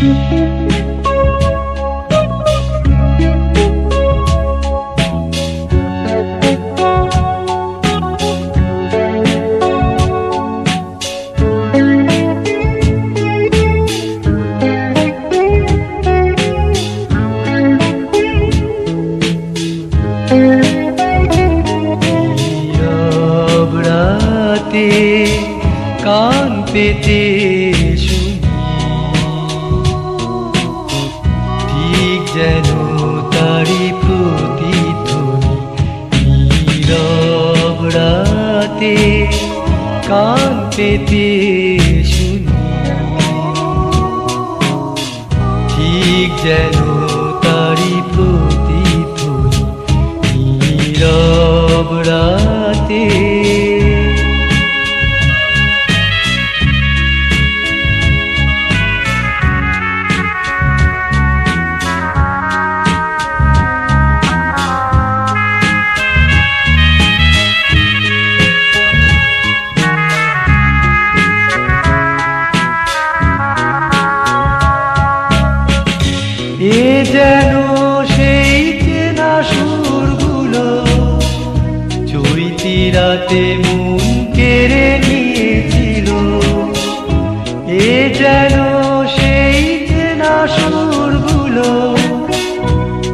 নীরব কান পেতে শুনি। ঠিক যেন তারি রাতে মন কেড়ে নিয়েছিল। এ যেন সেই চেনা সুরগুলো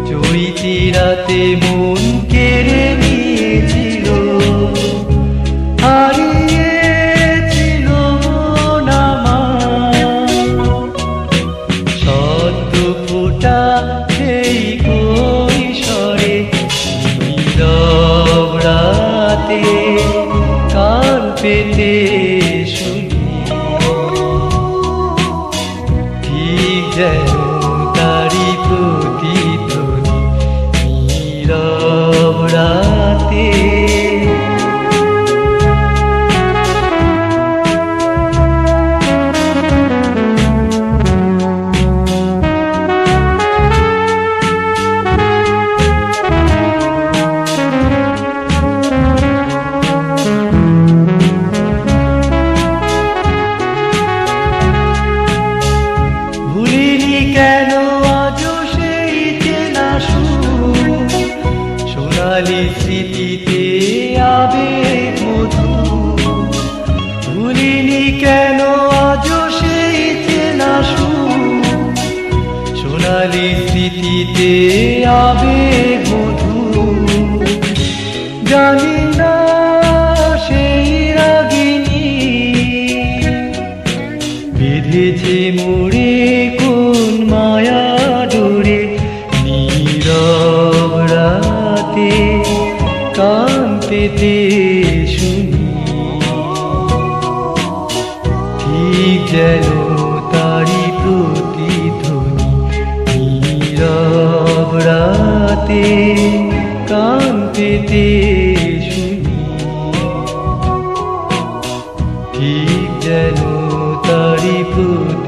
চৈতি রাতে মন রাতে কার পেতে শুনি। ঠিক যেন সোনালি স্মৃতিতে আবেগ মধু। ভুলিনি কেন আজও সেই চেনা সুর? সোনালি স্মৃতিতে আবেগ মধু। জানি না বেঁধেছে পেতে শুনি। ঠিক যেন তারি প্রতিধ্বনি নীরব রাতে কান পেতে শুনি। ঠিক যেন তারি প্রতি